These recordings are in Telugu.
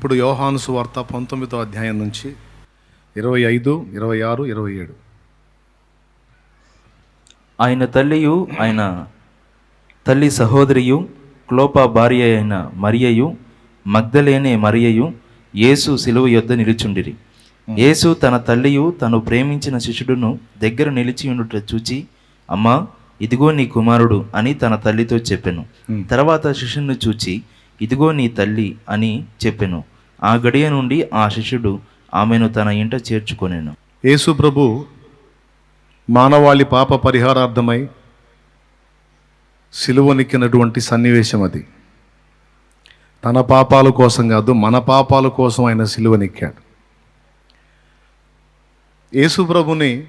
ఇప్పుడు యోహాను సువార్త పంతొమ్మిదో అధ్యాయం నుంచి ఇరవై ఐదు ఇరవై ఆరు ఇరవై ఏడు. ఆయన తల్లియు ఆయన తల్లి సహోదరియు క్లోపా భార్య అయిన మరియయు మగ్ధలేనే మరియయు యేసు శిలువ యొద్ద నిలుచుండిరి. యేసు తన తల్లియు తను ప్రేమించిన శిష్యుడును దగ్గర నిలిచి ఉండుట చూచి అమ్మా ఇదిగో నీ కుమారుడు అని తన తల్లితో చెప్పెను. తర్వాత శిష్యుని చూచి ఇదిగో నీ తల్లి అని చెప్పెను. ఆ గడియ నుండి ఆ శిష్యుడు ఆమెను తన ఇంట చేర్చుకొనేను. యేసు ప్రభు మానవాళి పాప పరిహారార్థమై సిలువనిక్కినటువంటి సన్నివేశం అది. తన పాపాల కోసం కాదు మన పాపాల కోసం ఆయన సిలువనిక్కాడు. యేసు ప్రభుని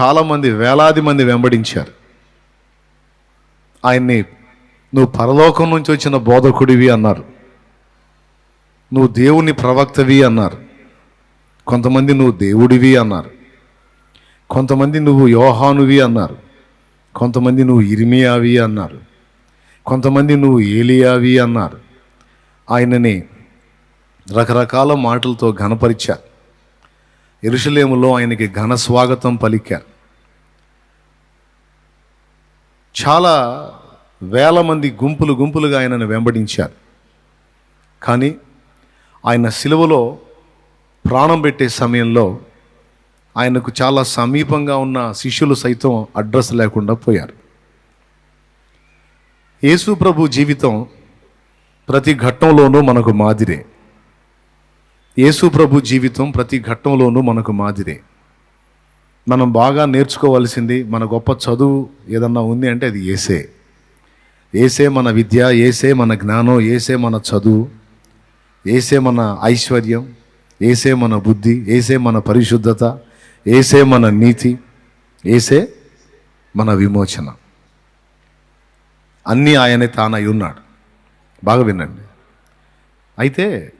చాలామంది వేలాది మంది వెంబడించారు. ఆయన్ని నువ్వు పరలోకం నుంచి వచ్చిన బోధకుడివి అన్నారు. నువ్వు దేవుని ప్రవక్తవి అన్నారు. కొంతమంది నువ్వు దేవుడివి అన్నారు. కొంతమంది నువ్వు యోహానువి అన్నారు. కొంతమంది నువ్వు ఇరిమియావి అన్నారు. కొంతమంది నువ్వు ఏలియావి అన్నారు. ఆయనని రకరకాల మాటలతో ఘనపరిచారు. ఎరుషలేములో ఆయనకి ఘన స్వాగతం పలికారు. చాలా వేల మంది గుంపులు గుంపులుగా ఆయనను వెంబడించారు. కానీ ఆయన సిలువలో ప్రాణం పెట్టే సమయంలో ఆయనకు చాలా సమీపంగా ఉన్న శిష్యులు సైతం అడ్రస్ లేకుండా పోయారు. యేసు ప్రభు జీవితం ప్రతి ఘట్టంలోనూ మనకు మాదిరే. యేసు ప్రభు జీవితం ప్రతి ఘట్టంలోనూ మనకు మాదిరే. మనం బాగా నేర్చుకోవాల్సింది మన గొప్ప చదువు ఏదన్నా ఉంది అంటే అది ఏసే ఏసే మన విద్య ఏసే మన జ్ఞానం ఏసే మన చదువు. ఏసే మన ఐశ్వర్యం ఏసే మన బుద్ధి ఏసే మన పరిశుద్ధత ఏసే మన నీతి ఏసే మన విమోచన. అన్నీ ఆయనే తానై ఉన్నాడు. బాగా వినండి. అయితే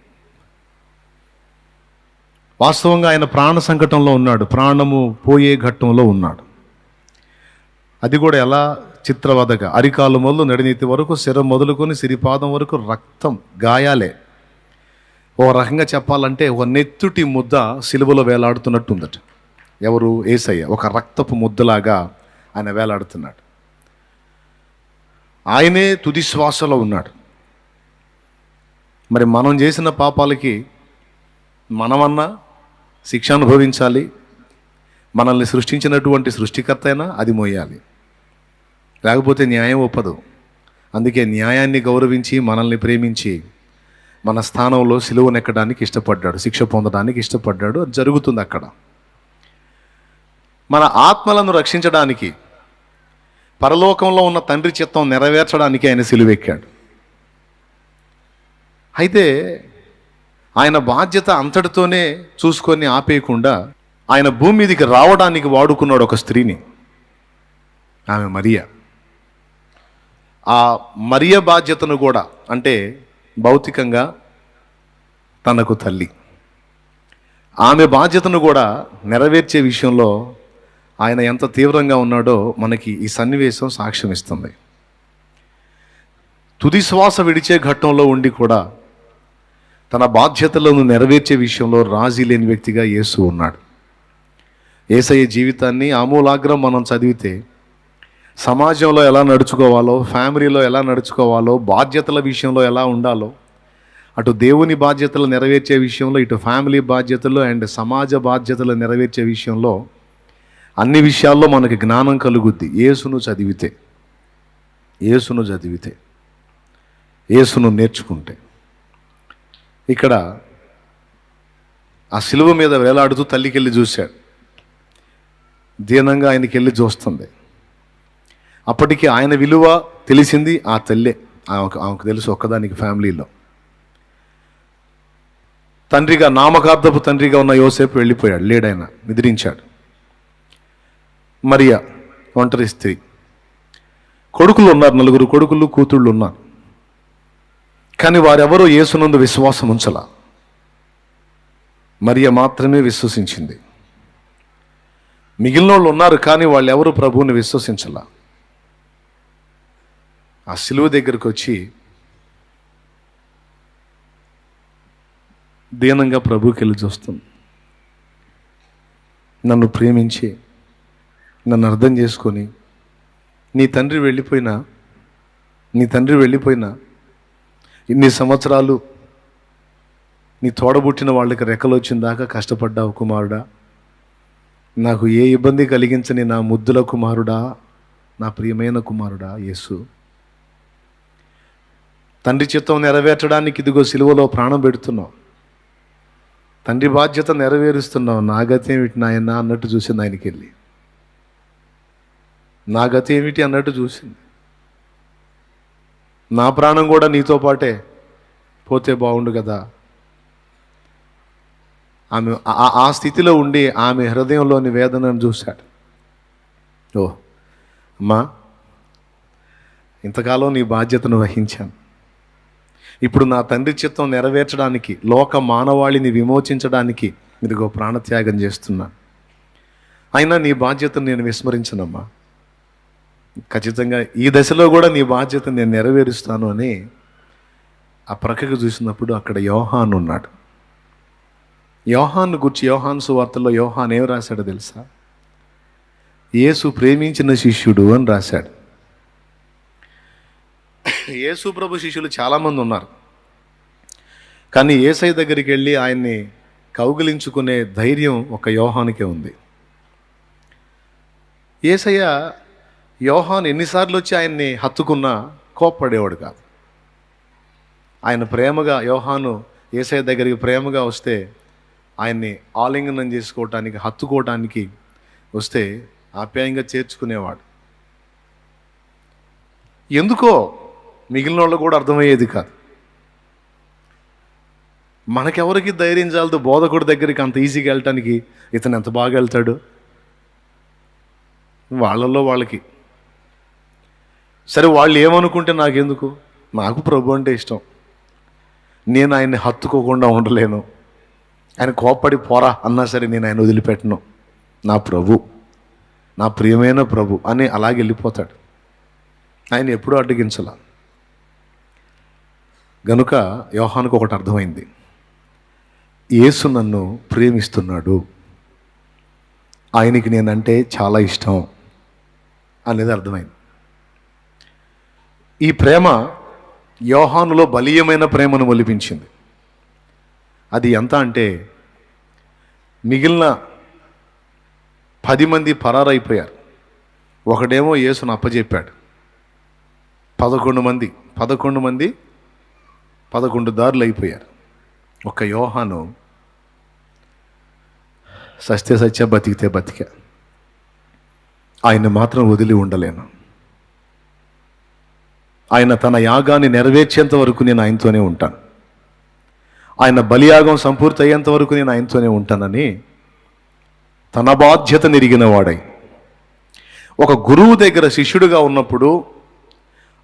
వాస్తవంగా ఆయన ప్రాణ సంకటంలో ఉన్నాడు. ప్రాణము పోయే ఘట్టంలో ఉన్నాడు. అది కూడా ఎలా? చిత్రవదగా. అరికాలు మొదలు నడినీతి వరకు శిరం మొదలుకొని సిరిపాదం వరకు రక్తం గాయాలే. ఓ రకంగా చెప్పాలంటే ఒక నెత్తుటి ముద్ద సిలువలో వేలాడుతున్నట్టు ఉందట ఎవరు? ఏసయ్య. ఒక రక్తపు ముద్దలాగా ఆయన వేలాడుతున్నాడు. ఆయనే తుది శ్వాసలో ఉన్నాడు. మరి మనం చేసిన పాపాలకి మనమన్నా శిక్ష అనుభవించాలి. మనల్ని సృష్టించినటువంటి సృష్టికర్త అయినా అది మోయాలి లేకపోతే న్యాయం ఒప్పదు. అందుకే న్యాయాన్ని గౌరవించి మనల్ని ప్రేమించి మన స్థానంలో సిలువనెక్కడానికి ఇష్టపడ్డాడు శిక్ష పొందడానికి ఇష్టపడ్డాడు అది జరుగుతుంది అక్కడ. మన ఆత్మలను రక్షించడానికి పరలోకంలో ఉన్న తండ్రి చిత్తం నెరవేర్చడానికి ఆయన సిలువెక్కాడు అయితే ఆయన బాధ్యత అంతటితోనే చూసుకొని ఆపేయకుండా ఆయన భూమి మీదకి రావడానికి వాడుకున్నాడు ఒక స్త్రీని ఆమె మరియా. ఆ మరియ బాధ్యతను కూడా అంటే భౌతికంగా తనకు తల్లి. ఆమె బాధ్యతను కూడా నెరవేర్చే విషయంలో ఆయన ఎంత తీవ్రంగా ఉన్నాడో మనకి ఈ సన్నివేశం సాక్ష్యం ఇస్తుంది. తుది శ్వాస విడిచే ఘట్టంలో ఉండి కూడా తన బాధ్యతలను నెరవేర్చే విషయంలో రాజీ లేని వ్యక్తిగా యేసు ఉన్నాడు. ఏసయ్య జీవితాన్ని ఆమూలాగ్రం మనం చదివితే సమాజంలో ఎలా నడుచుకోవాలో ఫ్యామిలీలో ఎలా నడుచుకోవాలో బాధ్యతల విషయంలో ఎలా ఉండాలో అటు దేవుని బాధ్యతలు నెరవేర్చే విషయంలో ఇటు ఫ్యామిలీ బాధ్యతలు అండ్ సమాజ బాధ్యతలు నెరవేర్చే విషయంలో అన్ని విషయాల్లో మనకి జ్ఞానం కలుగుద్ది. యేసును చదివితే యేసును చదివితే యేసును నేర్చుకుంటే. ఇక్కడ ఆ సిలువ మీద వేలాడుతూ తల్లికెళ్ళి చూశాడు. దీనంగా ఆయనకి వెళ్ళి చూస్తుంది. అప్పటికి ఆయన విలువ తెలిసింది ఆ తల్లే. ఆమెకు ఆమెకు తెలుసు ఒక్కదానికి ఫ్యామిలీలో. తండ్రిగా నామకార్థపు తండ్రిగా ఉన్న యోసేపు వెళ్ళిపోయాడు లేడైన నిద్రించాడు. మరియా ఒంటరి స్త్రీ. కొడుకులు ఉన్నారు నలుగురు కొడుకులు కూతుళ్ళు ఉన్నారు. కానీ వారెవరో యేసునందు విశ్వాసం ఉంచల. మరియ మాత్రమే విశ్వసించింది. మిగిలిన వాళ్ళు ఉన్నారు కానీ వాళ్ళు ఎవరు ప్రభువుని విశ్వసించలా. ఆ సిలువ దగ్గరకు వచ్చి దీనంగా ప్రభుకి వెళ్ళి చూస్తుంది. నన్ను ప్రేమించి నన్ను అర్థం చేసుకొని నీ తండ్రి వెళ్ళిపోయినా నీ తండ్రి వెళ్ళిపోయినా ఇన్ని సంవత్సరాలు నీ తోడబుట్టిన వాళ్ళకి రెక్కలు వచ్చిన దాకా కష్టపడ్డావు కుమారుడా. నాకు ఏ ఇబ్బంది కలిగించని నా ముద్దుల కుమారుడా నా ప్రియమైన కుమారుడా యేసు. తండ్రి చిత్తం నెరవేర్చడానికి ఇదిగో సిలువలో ప్రాణం పెడుతున్నావు. తండ్రి బాధ్యత నెరవేరుస్తున్నావు. నా గతి ఏమిటి నాయన అన్నట్టు చూసింది ఆయనకి వెళ్ళి. నా గతి ఏమిటి అన్నట్టు చూసింది. నా ప్రాణం కూడా నీతో పాటే పోతే బాగుండు కదా. ఆమె ఆ- ఆ స్థితిలో ఉండి ఆమె హృదయంలోని వేదనను చూశాడు. ఓ అమ్మా ఇంతకాలం నీ బాధ్యతను వహించాను. ఇప్పుడు నా తండ్రి చిత్తం నెరవేర్చడానికి లోక మానవాళిని విమోచించడానికి ఇదిగో ప్రాణత్యాగం చేస్తున్నా. అయినా నీ బాధ్యతను నేను విస్మరించనమ్మా. ఖచ్చితంగా ఈ దశలో కూడా నీ బాధ్యత నేను నెరవేరుస్తాను అని ఆ ప్రక్కకు చూసినప్పుడు అక్కడ యోహాన్ ఉన్నాడు. యోహాన్ గురించి యోహాన్ సువార్తల్లో యోహాన్ ఏం రాశాడో తెలుసా? యేసు ప్రేమించిన శిష్యుడు అని రాశాడు. యేసు ప్రభు శిష్యులు చాలామంది ఉన్నారు. కానీ ఏసై దగ్గరికి వెళ్ళి ఆయన్ని కౌగిలించుకునే ధైర్యం ఒక యోహానికే ఉంది. ఏసయ్య యోహాన్ ఎన్నిసార్లు వచ్చి ఆయన్ని హత్తుకున్నా కోప్పడేవాడు కాదు. ఆయన ప్రేమగా యోహాను ఏసయ్య దగ్గరికి ప్రేమగా వస్తే ఆయన్ని ఆలింగనం చేసుకోవటానికి హత్తుకోవటానికి వస్తే ఆప్యాయంగా చేర్చుకునేవాడు. ఎందుకో మిగిలిన వాళ్ళు కూడా అర్థమయ్యేది కాదు. మనకెవరికి ధైర్యం చాలదు? బోధకుడి దగ్గరికి అంత ఈజీగా వెళ్ళటానికి ఇతను ఎంత బాగా వెళ్తాడు? వాళ్ళల్లో వాళ్ళకి. సరే వాళ్ళు ఏమనుకుంటే నాకెందుకు? నాకు ప్రభు అంటే ఇష్టం. నేను ఆయన్ని హత్తుకోకుండా ఉండలేను. ఆయన కోప్పడి పోరా అన్నా సరే నేను ఆయన వదిలిపెట్టను. నా ప్రభు నా ప్రియమైన ప్రభు అని అలాగే వెళ్ళిపోతాడు. ఆయన ఎప్పుడూ అడ్డగించలా. గనుక యోహానుకు ఒకటి అర్థమైంది. యేసు నన్ను ప్రేమిస్తున్నాడు. ఆయనకి నేనంటే చాలా ఇష్టం అనేది అర్థమైంది. ఈ ప్రేమ యోహానులో బలీయమైన ప్రేమను ఒలిపించింది అది ఎంత అంటే మిగిలిన పది మంది పరారైపోయారు. ఒకడేమో యేసును అప్పచెప్పాడు పదకొండు మంది పదకొండు మంది పదకొండు దారులు అయిపోయారు. ఒక యోహాను సస్తే సత్య బతికితే బతికే. ఆయన మాత్రం వదిలి ఉండలేను. ఆయన తన యాగాన్ని నెరవేర్చేంత వరకు నేను ఆయనతోనే ఉంటాను. ఆయన బలియాగం సంపూర్తి అయ్యేంత వరకు నేను ఆయనతోనే ఉంటానని తన బాధ్యత నిరిగిన వాడై. ఒక గురువు దగ్గర శిష్యుడిగా ఉన్నప్పుడు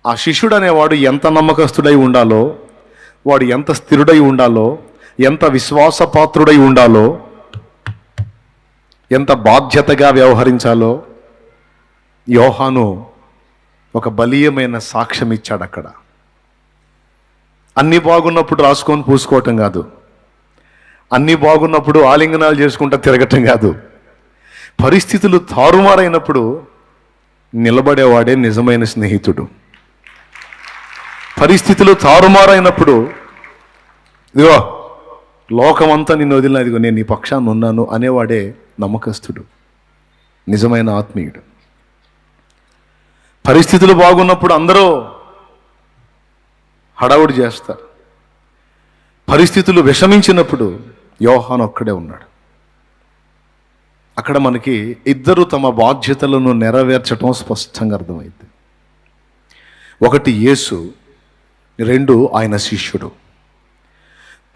ఆ శిష్యుడు అనేవాడు ఎంత నమ్మకస్తుడై ఉండాలో వాడు ఎంత స్థిరుడై ఉండాలో ఎంత విశ్వాసపాత్రుడై ఉండాలో ఎంత బాధ్యతగా వ్యవహరించాలో యోహాను ఒక బలీయమైన సాక్ష్యం ఇచ్చాడు అక్కడ. అన్నీ బాగున్నప్పుడు రాసుకొని పూసుకోవటం కాదు. అన్నీ బాగున్నప్పుడు ఆలింగనాలు చేసుకుంటా తిరగటం కాదు. పరిస్థితులు తారుమారైనప్పుడు నిలబడేవాడే నిజమైన స్నేహితుడు. పరిస్థితులు తారుమారైనప్పుడు ఇదిగో లోకమంతా నిన్ను వదిలిన ఇదిగో నేను నీ పక్షాన్ని ఉన్నాను అనేవాడే నమ్మకస్తుడు నిజమైన ఆత్మీయుడు. పరిస్థితులు బాగున్నప్పుడు అందరూ హడావుడి చేస్తారు. పరిస్థితులు విషమించినప్పుడు యోహాన్ ఒక్కడే ఉన్నాడు. అక్కడ మనకి ఇద్దరు తమ బాధ్యతలను నెరవేర్చటం స్పష్టంగా అర్థమైంది. ఒకటి యేసు రెండు ఆయన శిష్యుడు.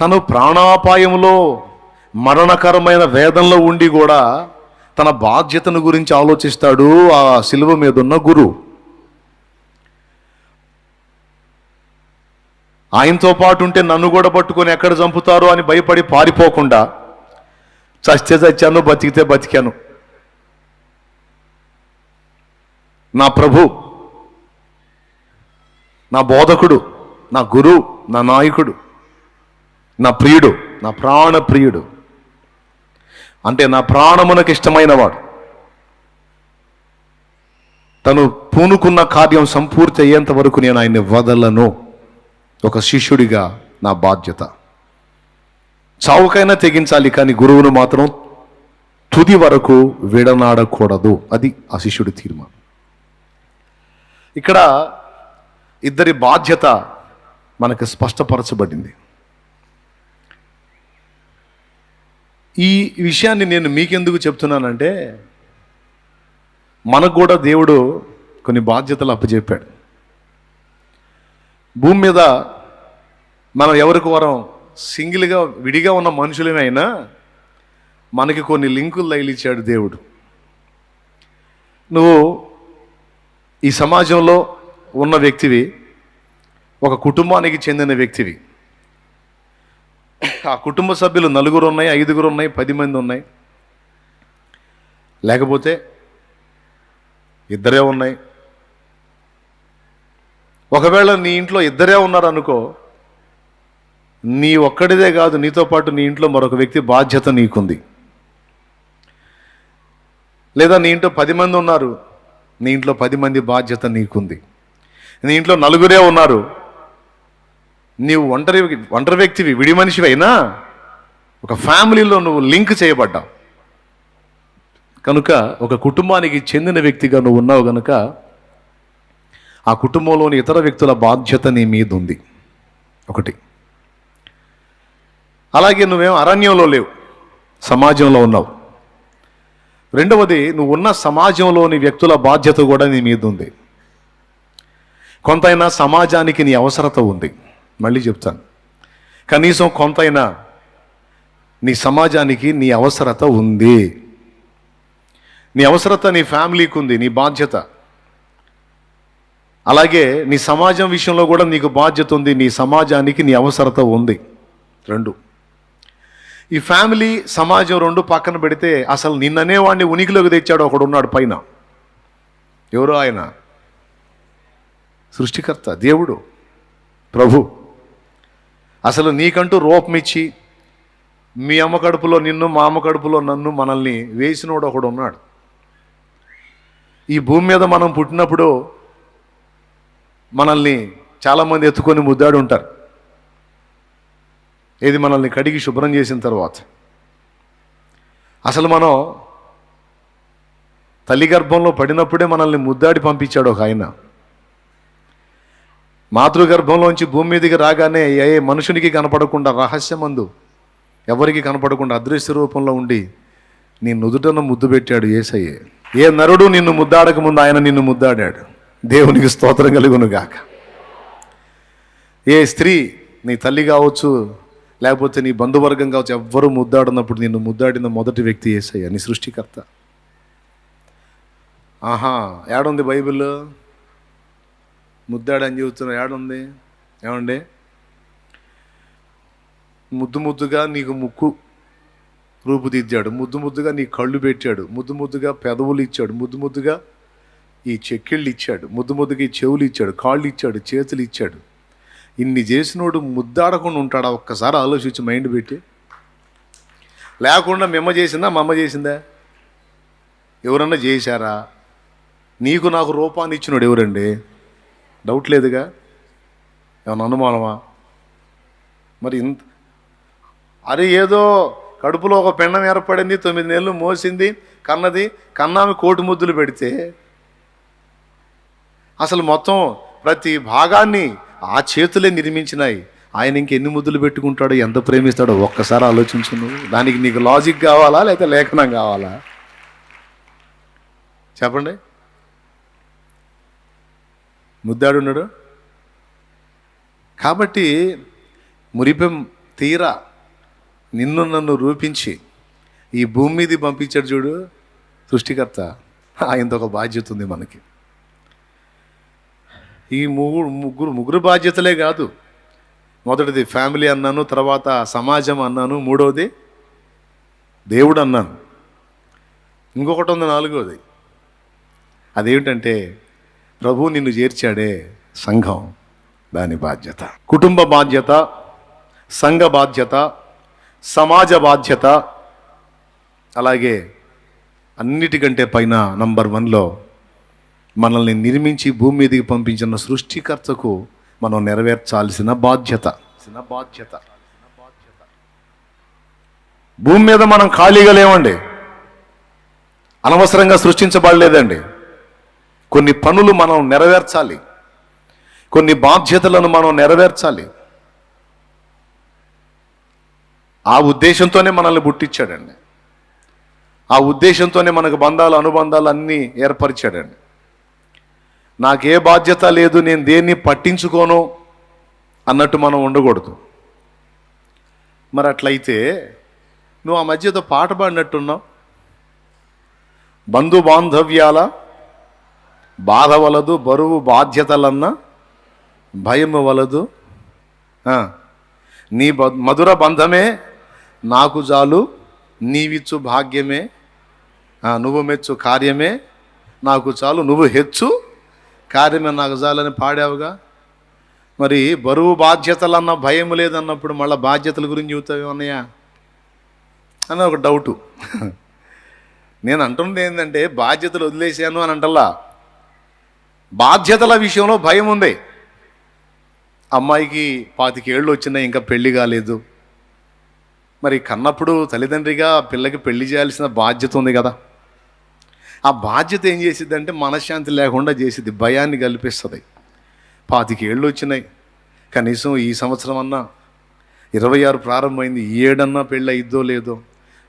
తను ప్రాణాపాయంలో మరణకరమైన వేదంలో ఉండి కూడా తన బాధ్యతను గురించి ఆలోచిస్తాడు ఆ శిలువ మీద ఉన్న గురువు ఆయనతో పాటు ఉంటే నన్ను కూడా పట్టుకొని ఎక్కడ చంపుతారో అని భయపడి పారిపోకుండా చస్తే చచ్చాను బతికితే బతికాను. నా ప్రభు నా బోధకుడు నా గురువు నా నాయకుడు నా ప్రియుడు నా ప్రాణ ప్రియుడు. అంటే నా ప్రాణమునకు ఇష్టమైన వాడు తను పూనుకున్న కార్యం సంపూర్తి అయ్యేంత వరకు నేను ఆయన్ని వదలను. ఒక శిష్యుడిగా నా బాధ్యత. చావుకైనా తెగించాలి కానీ గురువును మాత్రం తుది వరకు విడనాడకూడదు. అది ఆ శిష్యుడి తీర్మానం. ఇక్కడ ఇద్దరి బాధ్యత మనకు స్పష్టపరచబడింది. ఈ విషయాన్ని నేను మీకెందుకు చెప్తున్నానంటే మనకు కూడా దేవుడు కొన్ని బాధ్యతలు అప్పచెప్పాడు భూమి మీద మనం ఎవరికి వరం సింగిల్గా విడిగా ఉన్న మనుషులమైనా మనకి కొన్ని లింకులు తగిలిచ్చాడు దేవుడు. నువ్వు ఈ సమాజంలో ఉన్న వ్యక్తివి ఒక కుటుంబానికి చెందిన వ్యక్తివి. ఆ కుటుంబ సభ్యులు నలుగురు ఉన్నాయి ఐదుగురు ఉన్నాయి పది మంది ఉన్నాయి లేకపోతే ఇద్దరే ఉన్నాయి. ఒకవేళ నీ ఇంట్లో ఇద్దరే ఉన్నారు అనుకో నీ ఒక్కడిదే కాదు నీతో పాటు నీ ఇంట్లో మరొక వ్యక్తి బాధ్యత నీకుంది. లేదా నీ ఇంట్లో పది మంది ఉన్నారు నీ ఇంట్లో పది మంది బాధ్యత నీకుంది. నీ ఇంట్లో నలుగురే ఉన్నారు నీవు ఒంటరి ఒంటరి వ్యక్తివి విడి మనిషివైనా అయినా ఒక ఫ్యామిలీలో నువ్వు లింక్ చేయబడ్డావు. కనుక ఒక కుటుంబానికి చెందిన వ్యక్తిగా నువ్వు ఉన్నావు కనుక ఆ కుటుంబంలోని ఇతర వ్యక్తుల బాధ్యత నీ మీద ఉంది ఒకటి. అలాగే నువ్వేం అరణ్యంలో లేవు సమాజంలో ఉన్నావు. రెండవది నువ్వు ఉన్న సమాజంలోని వ్యక్తుల బాధ్యత కూడా నీ మీద ఉంది కొంతైనా సమాజానికి నీ అవసరత ఉంది. మళ్ళీ చెప్తాను. కనీసం కొంతైనా నీ సమాజానికి నీ అవసరత ఉంది. నీ అవసరత నీ ఫ్యామిలీకి ఉంది నీ బాధ్యత. అలాగే నీ సమాజం విషయంలో కూడా నీకు బాధ్యత ఉంది నీ సమాజానికి నీ అవసరత ఉంది. రెండు. ఈ ఫ్యామిలీ సమాజం రెండు పక్కన పెడితే అసలు నిన్ననేవాడిని ఉనికిలోకి తెచ్చాడు ఒకడు ఉన్నాడు పైన. ఎవరు ఆయన? సృష్టికర్త దేవుడు ప్రభు. అసలు నీకంటూ రూపమిచ్చి మీ అమ్మ కడుపులో నిన్ను మా అమ్మ కడుపులో నన్ను మనల్ని వేసినోడు ఒకడు ఉన్నాడు. ఈ భూమి మీద మనం పుట్టినప్పుడు మనల్ని చాలామంది ఎత్తుకొని ముద్దాడు ఉంటారు. ఏది మనల్ని కడిగి శుభ్రం చేసిన తర్వాత. అసలు మనం తల్లి గర్భంలో పడినప్పుడే మనల్ని ముద్దాడి పంపించాడు ఒక ఆయన. మాతృగర్భంలోంచి భూమి మీదకి రాగానే ఏ మనుషునికి కనపడకుండా రహస్యమందు ఎవరికి కనపడకుండా అదృశ్య రూపంలో ఉండి నీ నుదుటను ముద్దు పెట్టాడు ఏసయ్యే. ఏ నరుడు నిన్ను ముద్దాడక ముందు ఆయన నిన్ను ముద్దాడాడు. దేవునికి స్తోత్రం కలుగునుగాక. ఏ స్త్రీ నీ తల్లి కావచ్చు లేకపోతే నీ బంధువర్గం కావచ్చు ఎవ్వరూ ముద్దాడినప్పుడు నిన్ను ముద్దాడిన మొదటి వ్యక్తి ఏసయ్య నీ సృష్టికర్త. ఆహా ఏడుంది బైబిల్లో? ముద్దాడని చెబుతున్నా ఏడుంది ఏమండి? ముద్దు ముద్దుగా నీకు ముక్కు రూపుదిద్దాడు. ముద్దు ముద్దుగా నీ కళ్ళు పెట్టాడు. ముద్దు ముద్దుగా పెదవులు ఇచ్చాడు. ముద్దు ముద్దుగా ఈ చెక్కిళ్ళు ఇచ్చాడు ముద్దు ముద్దుగా ఈ చెవులు ఇచ్చాడు కాళ్ళు ఇచ్చాడు చేతులు ఇచ్చాడు ఇన్ని చేసినోడు ముద్దాడకుండా ఉంటాడా? ఒక్కసారి ఆలోచించి మైండ్ పెట్టి. లేకుండా మిమ్మ చేసిందా? మా అమ్మ చేసిందా? ఎవరన్నా చేశారా? నీకు నాకు రూపాన్ని ఇచ్చినోడు ఎవరండి? డౌట్ లేదుగా? ఏమన్నా అనుమానమా? మరి ఇంత అరే ఏదో కడుపులో ఒక పెండం ఏర్పడింది తొమ్మిది నెలలు మోసింది కన్నది కన్నామి కోటి ముద్దులు పెడితే అసలు మొత్తం ప్రతి భాగాన్ని ఆ చేతులే నిర్మించినాయి. ఆయన ఇంకెన్ని ముద్దులు పెట్టుకుంటాడో ఎంత ప్రేమిస్తాడో ఒక్కసారి ఆలోచించు నువ్వు. దానికి నీకు లాజిక్ కావాలా లేకపోతే లేఖనం కావాలా? చెప్పండి. ముద్దాడున్నాడు? కాబట్టి మురిపెం తీరా నిన్ను నన్ను రూపించి ఈ భూమి మీది పంపించాడు చూడు సృష్టికర్త. ఆయనతో ఒక బాధ్యత ఉంది మనకి. ఈ ముగ్గురు ముగ్గురు ముగ్గురు బాధ్యతలే కాదు. మొదటిది ఫ్యామిలీ అన్నాను తర్వాత సమాజం అన్నాను మూడవది దేవుడు అన్నాను. ఇంకొకటి ఉంది నాలుగోది. అదేమిటంటే ప్రభు నిన్ను చేర్చాడే సంఘం దాని బాధ్యత. కుటుంబ బాధ్యత సంఘ బాధ్యత సమాజ బాధ్యత అలాగే అన్నిటికంటే పైన నంబర్ వన్లో మనల్ని నిర్మించి భూమి మీదకి పంపించిన సృష్టికర్తకు మనం నెరవేర్చాల్సిన బాధ్యత. బాధ్యత. భూమి మీద మనం ఖాళీగా లేవండి. అనవసరంగా సృష్టించబడలేదండి. కొన్ని పనులు మనం నెరవేర్చాలి. కొన్ని బాధ్యతలను మనం నెరవేర్చాలి. ఆ ఉద్దేశంతోనే మనల్ని పుట్టించాడండి. ఆ ఉద్దేశంతోనే మనకు బంధాలు అనుబంధాలు అన్నీ ఏర్పరిచాడండి. నాకే బాధ్యత లేదు నేను దేన్ని పట్టించుకోను అన్నట్టు మనం ఉండకూడదు. మరి అట్లయితే నువ్వు ఆ మధ్యతో పాట పాడినట్టున్నావు? బంధు బాంధవ్యాల బాధ వలదు బరువు బాధ్యతలన్నా భయము వలదు. నీ బ- మధుర బంధమే నాకు చాలు నీవిచ్చు భాగ్యమే. నువ్వు మెచ్చు కార్యమే నాకు చాలు నువ్వు హెచ్చు కార్యమే నాకు చాలని పాడావుగా. మరి బరువు బాధ్యతలన్న భయం లేదన్నప్పుడు మళ్ళీ బాధ్యతల గురించి చెబుతావు ఉన్నాయా అని ఒక డౌటు. నేను అంటుంది ఏంటంటే బాధ్యతలు వదిలేశాను అని అంటల్లా. బాధ్యతల విషయంలో భయం ఉంది. అమ్మాయికి పాతికేళ్ళు వచ్చినాయి ఇంకా పెళ్ళి కాలేదు. మరి కన్నప్పుడు తల్లిదండ్రిగా పిల్లకి పెళ్ళి చేయాల్సిన బాధ్యత ఉంది కదా. ఆ బాధ్యత ఏం చేసిద్ది అంటే మనశ్శాంతి లేకుండా చేసిద్ది భయాన్ని కల్పిస్తుంది. పాతికేళ్ళు వచ్చినాయి. కనీసం ఈ సంవత్సరం అన్నా ఇరవై ఆరు ప్రారంభమైంది ఈ ఏడన్నా పెళ్ళి అయిద్దో లేదో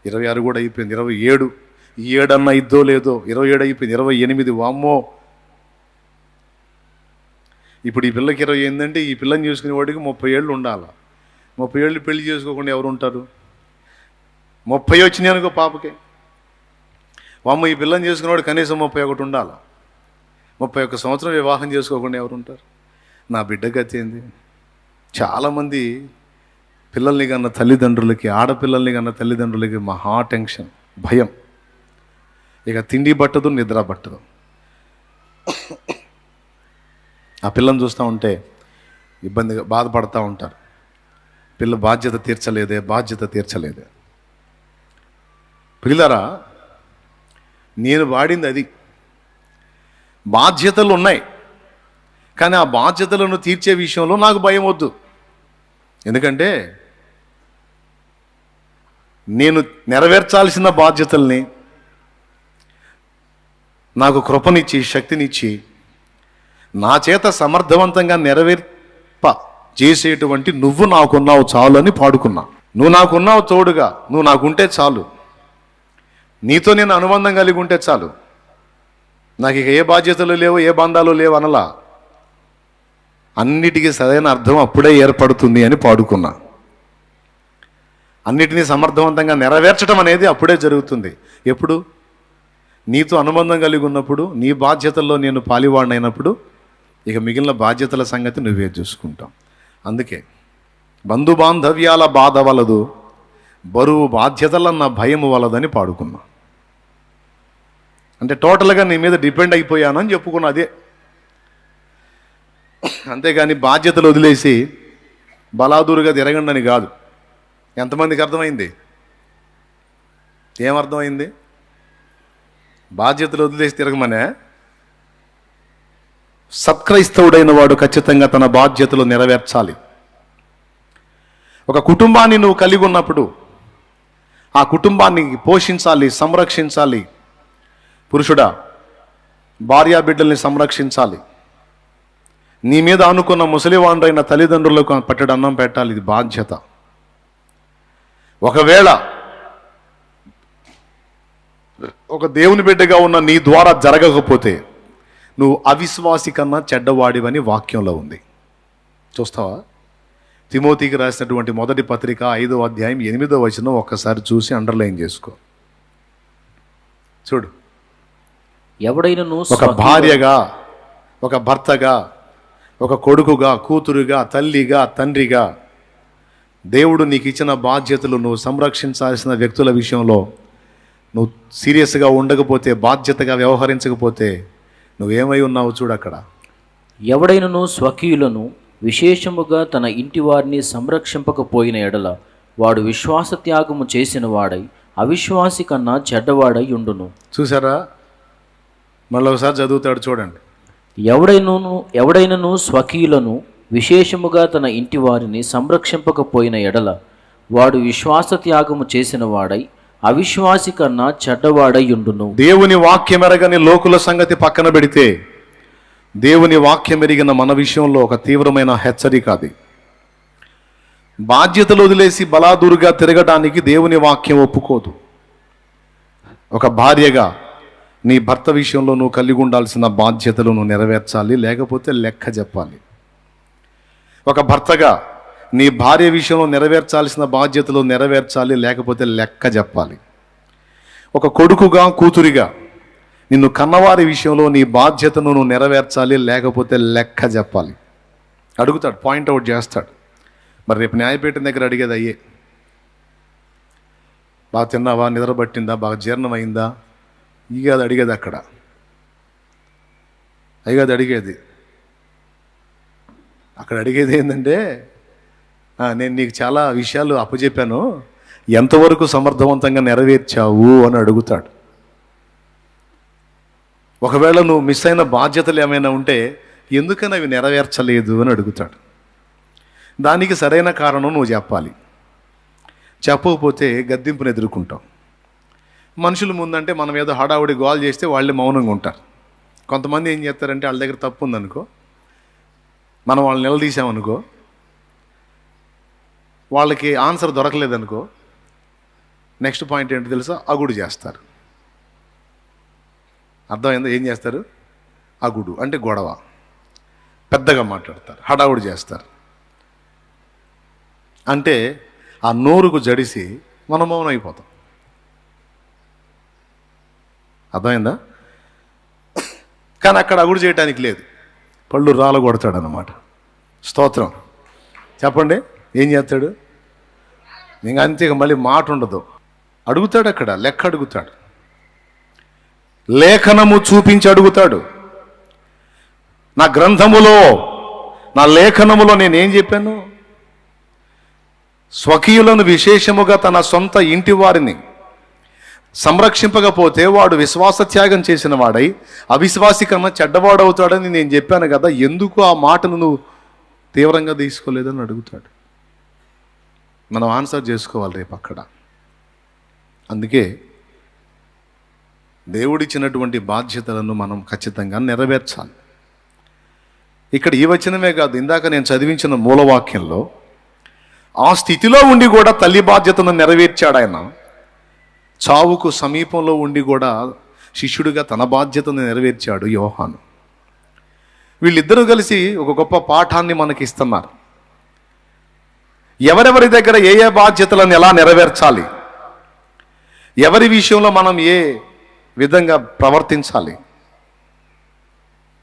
ఇరవై ఆరు కూడా అయిపోయింది ఇరవై ఏడు ఈ ఏడన్నా ఇద్దో లేదో ఇరవై ఏడు అయిపోయింది ఇరవై ఎనిమిది వామ్మో ఇప్పుడు ఈ పిల్లకి ఇరవై ఏంటంటే ఈ పిల్లని చూసుకునే వాడికి ముప్పై ఏళ్ళు ఉండాలి? ముప్పై ఏళ్ళు పెళ్ళి చేసుకోకుండా ఎవరు ఉంటారు ముప్పై వచ్చినాయి అనుకో పాపకి. వామ్మ ఈ పిల్లని చేసుకునేవాడు కనీసం ముప్పై ఒకటి ఉండాలి? ముప్పై ఒక్క సంవత్సరం వివాహం చేసుకోకుండా ఎవరు ఉంటారు నా బిడ్డ గతి ఏంది? చాలామంది పిల్లల్ని కన్న తల్లిదండ్రులకి ఆడపిల్లల్ని కన్న తల్లిదండ్రులకి మహా టెన్షన్ భయం. ఇక తిండి పట్టదు నిద్ర పట్టదు. ఆ పిల్లని చూస్తూ ఉంటే ఇబ్బందిగా బాధపడుతూ ఉంటారు. పిల్ల బాధ్యత తీర్చలేదే బాధ్యత తీర్చలేదే. పిల్లరా నేను వాడింది అది. బాధ్యతలు ఉన్నాయి కానీ ఆ బాధ్యతలను తీర్చే విషయంలో నాకు భయం వద్దు. ఎందుకంటే నేను నెరవేర్చాల్సిన బాధ్యతల్ని నాకు కృపనిచ్చి శక్తినిచ్చి నా చేత సమర్థవంతంగా నెరవేర్ప చేసేటువంటి నువ్వు నాకున్నావు చాలు అని పాడుకున్నా. నువ్వు నాకున్నావు తోడుగా నువ్వు నాకుంటే చాలు. నీతో నేను అనుబంధం కలిగి ఉంటే చాలు. నాకు ఇక ఏ బాధ్యతలు లేవు ఏ బంధాలు లేవు అనలా. అన్నిటికీ సరైన అర్థం అప్పుడే ఏర్పడుతుంది అని పాడుకున్నా. అన్నిటినీ సమర్థవంతంగా నెరవేర్చడం అనేది అప్పుడే జరుగుతుంది. ఎప్పుడు? నీతో అనుబంధం కలిగి ఉన్నప్పుడు నీ బాధ్యతల్లో నేను పాలివాడినైనప్పుడు ఇక మిగిలిన బాధ్యతల సంగతి నువ్వే చూసుకుంటాం అందుకే బంధు బాంధవ్యాల బాధ వలదు బరువు బాధ్యతలన్న భయం వలదని పాడుకున్నా. అంటే టోటల్గా నీ మీద డిపెండ్ అయిపోయానని చెప్పుకున్నా అదే. అంతేగాని బాధ్యతలు వదిలేసి బలాదూరుగా తిరగండి అని కాదు. ఎంతమందికి అర్థమైంది? ఏమర్థమైంది? బాధ్యతలు వదిలేసి తిరగమనే? సత్క్రైస్తవుడైన వాడు ఖచ్చితంగా తన బాధ్యతలు నెరవేర్చాలి. ఒక కుటుంబాన్ని నువ్వు కలిగి ఉన్నప్పుడు ఆ కుటుంబాన్ని పోషించాలి సంరక్షించాలి. పురుషుడా భార్యా బిడ్డల్ని సంరక్షించాలి. నీ మీద అనుకున్న ముసలివాండ్రైన తల్లిదండ్రులకు పట్టడి అన్నం పెట్టాలి ఇది బాధ్యత. ఒకవేళ ఒక దేవుని బిడ్డగా ఉన్న నీ ద్వారా జరగకపోతే నువ్వు అవిశ్వాసి కన్నా చెడ్డవాడివని వాక్యంలో ఉంది. చూస్తావా? తిమోతికి రాసినటువంటి మొదటి పత్రిక ఐదో అధ్యాయం ఎనిమిదో వచనం ఒక్కసారి చూసి అండర్లైన్ చేసుకో. చూడు. ఎవడైనను ఒక భార్యగా ఒక భర్తగా ఒక కొడుకుగా కూతురుగా తల్లిగా తండ్రిగా దేవుడు నీకు ఇచ్చిన బాధ్యతలు నువ్వు సంరక్షించాల్సిన వ్యక్తుల విషయంలో నువ్వు సీరియస్గా ఉండకపోతే బాధ్యతగా వ్యవహరించకపోతే నువ్వేమై ఉన్నావు చూడు అక్కడ. ఎవడైనను స్వకీయులను విశేషముగా తన ఇంటి వారిని సంరక్షింపకపోయిన ఎడల వాడు విశ్వాస త్యాగము చేసిన వాడై అవిశ్వాసి కన్నా చెడ్డవాడై ఉండును. చూసారా? మళ్ళీ ఒకసారి చదువుతాడు చూడండి. ఎవడైనను ఎవడైనను స్వకీయులను విశేషముగా తన ఇంటి వారిని సంరక్షింపకపోయిన ఎడల వాడు విశ్వాస త్యాగము చేసిన వాడై అవిశ్వాసి కన్నా చెడ్డవాడై ఉండును దేవుని వాక్యం ఎరగని లోకుల సంగతి పక్కన పెడితే దేవుని వాక్యం ఎరిగిన మన విషయంలో ఒక తీవ్రమైన హెచ్చరిక అది. బాధ్యతలు వదిలేసి బలాదురుగా తిరగడానికి దేవుని వాక్యం ఒప్పుకోదు. ఒక భార్యగా నీ భర్త విషయంలో నువ్వు కలిగి ఉండాల్సిన బాధ్యతలు నువ్వు నెరవేర్చాలి లేకపోతే లెక్క చెప్పాలి. ఒక భర్తగా నీ భార్య విషయంలో నెరవేర్చాల్సిన బాధ్యతలు నెరవేర్చాలి లేకపోతే లెక్క చెప్పాలి. ఒక కొడుకుగా కూతురిగా నిన్ను కన్నవారి విషయంలో నీ బాధ్యతను నువ్వు నెరవేర్చాలి లేకపోతే లెక్క చెప్పాలి. అడుగుతాడు పాయింట్అవుట్ చేస్తాడు. మరి రేపు న్యాయపీఠం దగ్గర అడిగేది అయ్యే. బాగా తిన్నావా? నిద్రపట్టిందా బాగా జీర్ణమైందా ఇక అది అడిగేది అక్కడ. అయ్యి అది అడిగేది. అక్కడ అడిగేది ఏంటంటే నేను నీకు చాలా విషయాలు అప్పచెప్పాను ఎంతవరకు సమర్థవంతంగా నెరవేర్చావు అని అడుగుతాడు. ఒకవేళ నువ్వు మిస్ అయిన బాధ్యతలు ఏమైనా ఉంటే ఎందుకని అవి నెరవేర్చలేదు అని అడుగుతాడు. దానికి సరైన కారణం నువ్వు చెప్పాలి. చెప్పకపోతే గద్దింపును ఎదుర్కొంటాం. మనుషుల ముందంటే మనం ఏదో హడావుడి గోల్ చేస్తే వాళ్ళే మౌనంగా ఉంటారు. కొంతమంది ఏం చేస్తారంటే వాళ్ళ దగ్గర తప్పు ఉందనుకో మనం వాళ్ళని నిలదీసామనుకో వాళ్ళకి ఆన్సర్ దొరకలేదనుకో నెక్స్ట్ పాయింట్ ఏంటో తెలుసా? అగుడు చేస్తారు. అర్థమైందా? ఏం చేస్తారు? అగుడు అంటే గొడవ. పెద్దగా మాట్లాడతారు హడావుడి చేస్తారు. అంటే ఆ నోరుకు జడిసి మనం మౌనం అయిపోతాం. అర్థమైందా? కానీ అక్కడ అగుడు చేయటానికి లేదు. పళ్ళు రాలగొడతాడు అన్నమాట స్తోత్రం. చెప్పండి. ఏం చేస్తాడు? ఇంకా అంతే ఇక మళ్ళీ మాట ఉండదు. అడుగుతాడు అక్కడ లెక్క అడుగుతాడు. లేఖనము చూపించి అడుగుతాడు. నా గ్రంథములో నా లేఖనములో నేనేం చెప్పాను? స్వకీయులను విశేషముగా తన సొంత ఇంటి వారిని సంరక్షింపకపోతే వాడు విశ్వాస త్యాగం చేసిన వాడై అవిశ్వాసి కన్నా చెడ్డవాడవుతాడని నేను చెప్పాను కదా ఎందుకు ఆ మాటను నువ్వు తీవ్రంగా తీసుకోలేదని అడుగుతాడు. మనం ఆన్సర్ చేసుకోవాలి రేపు అక్కడ. అందుకే దేవుడిచ్చినటువంటి బాధ్యతలను మనం ఖచ్చితంగా నెరవేర్చాలి. ఇక్కడ ఈ వచనమే కాదు ఇందాక నేను చదివించిన మూలవాక్యంలో ఆ స్థితిలో ఉండి కూడా తల్లి బాధ్యతను నెరవేర్చాడు ఆయన. చావుకు సమీపంలో ఉండి కూడా శిష్యుడిగా తన బాధ్యతను నెరవేర్చాడు యోహాను. వీళ్ళిద్దరూ కలిసి ఒక గొప్ప పాఠాన్ని మనకి ఇస్తున్నారు. ఎవరెవరి దగ్గర ఏ ఏ బాధ్యతలను ఎలా నెరవేర్చాలి? ఎవరి విషయంలో మనం ఏ విధంగా ప్రవర్తించాలి?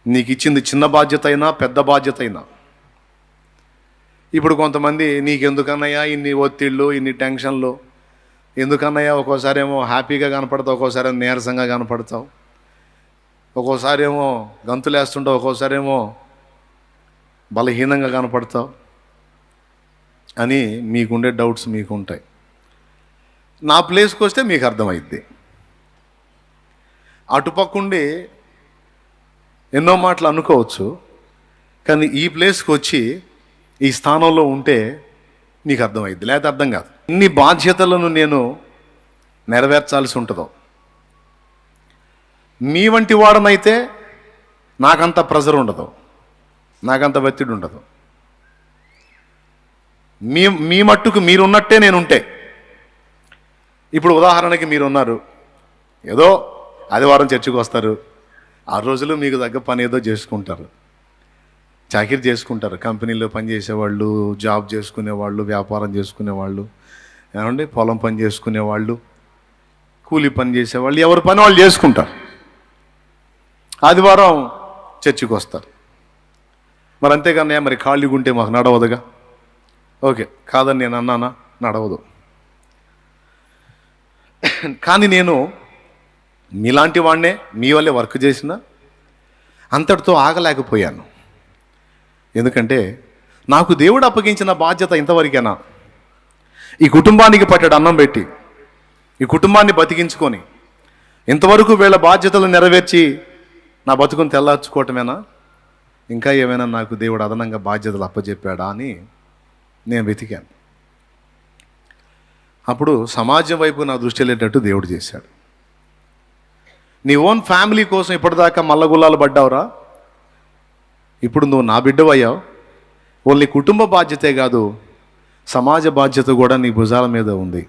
నీకు ఇచ్చింది చిన్న బాధ్యత అయినా పెద్ద బాధ్యత అయినా ఇప్పుడు కొంతమంది నీకెందుకన్నయ్యా ఇన్ని ఒత్తిళ్ళు ఇన్ని టెన్షన్లు? ఎందుకన్నయ్యా ఒక్కోసారి ఏమో హ్యాపీగా కనపడతావు ఒక్కోసారి నీరసంగా కనపడతావు? ఒక్కోసారి ఏమో గంతులేస్తుంటావు ఒక్కోసారి ఏమో బలహీనంగా కనపడతావు? అని మీకుండే డౌట్స్ మీకు ఉంటాయి నా ప్లేస్కి వస్తే మీకు అర్థమైద్ది. అటుపక్కుండి ఎన్నో మాటలు అనుకోవచ్చు కానీ ఈ ప్లేస్కి వచ్చి ఈ స్థానంలో ఉంటే నీకు అర్థమైద్ది. లేకపోతే అర్థం కాదు. ఇన్ని బాధ్యతలను నేను నెరవేర్చాల్సి ఉంటుందో. మీ వంటి వాడనైతే నాకంత ప్రెజర్ ఉండదు. నాకంత ఒత్తిడి ఉండదు. మీ మీ మట్టుకు మీరున్నట్టే నేనుంటే. ఇప్పుడు ఉదాహరణకి మీరున్నారు. ఏదో ఆదివారం చర్చికి వస్తారు. ఆ రోజులు మీకు తగ్గ పని ఏదో చేసుకుంటారు. చాకరీ చేసుకుంటారు. కంపెనీలో పనిచేసేవాళ్ళు జాబ్ చేసుకునేవాళ్ళు వ్యాపారం చేసుకునేవాళ్ళు ఏమండి? పొలం పని చేసుకునేవాళ్ళు కూలి పని చేసేవాళ్ళు ఎవరి పని వాళ్ళు చేసుకుంటారు. ఆదివారం చర్చికి వస్తారు. మరి అంతేగానే మరి ఖాళీగా ఉంటే మాకు నడవదుగా? ఓకే కాదని నేను అన్నానా? నడవదు. కానీ నేను మీలాంటి వాడినే మీ వల్లే వర్క్ చేసిన అంతటితో ఆగలేకపోయాను. ఎందుకంటే నాకు దేవుడు అప్పగించిన బాధ్యత ఇంతవరకేనా? ఈ కుటుంబానికి పట్టడు అన్నం పెట్టి ఈ కుటుంబాన్ని బతికించుకొని ఇంతవరకు వీళ్ళ బాధ్యతలు నెరవేర్చి నా బతుకుని తెల్లార్చుకోవటమేనా? ఇంకా ఏమైనా నాకు దేవుడు అదనంగా బాధ్యతలు అప్పచెప్పాడా అని నేను వెతికాను. అప్పుడు సమాజం వైపు నా దృష్టి వెళ్ళేటట్టు దేవుడు చేశాడు. నీ ఓన్ ఫ్యామిలీ కోసం ఇప్పటిదాకా మల్లగుల్లాలు పడ్డావురా? ఇప్పుడు నువ్వు నా బిడ్డవయ్యావు. ఓన్లీ కుటుంబ బాధ్యతే కాదు సమాజ బాధ్యత కూడా నీ భుజాల మీద ఉంది.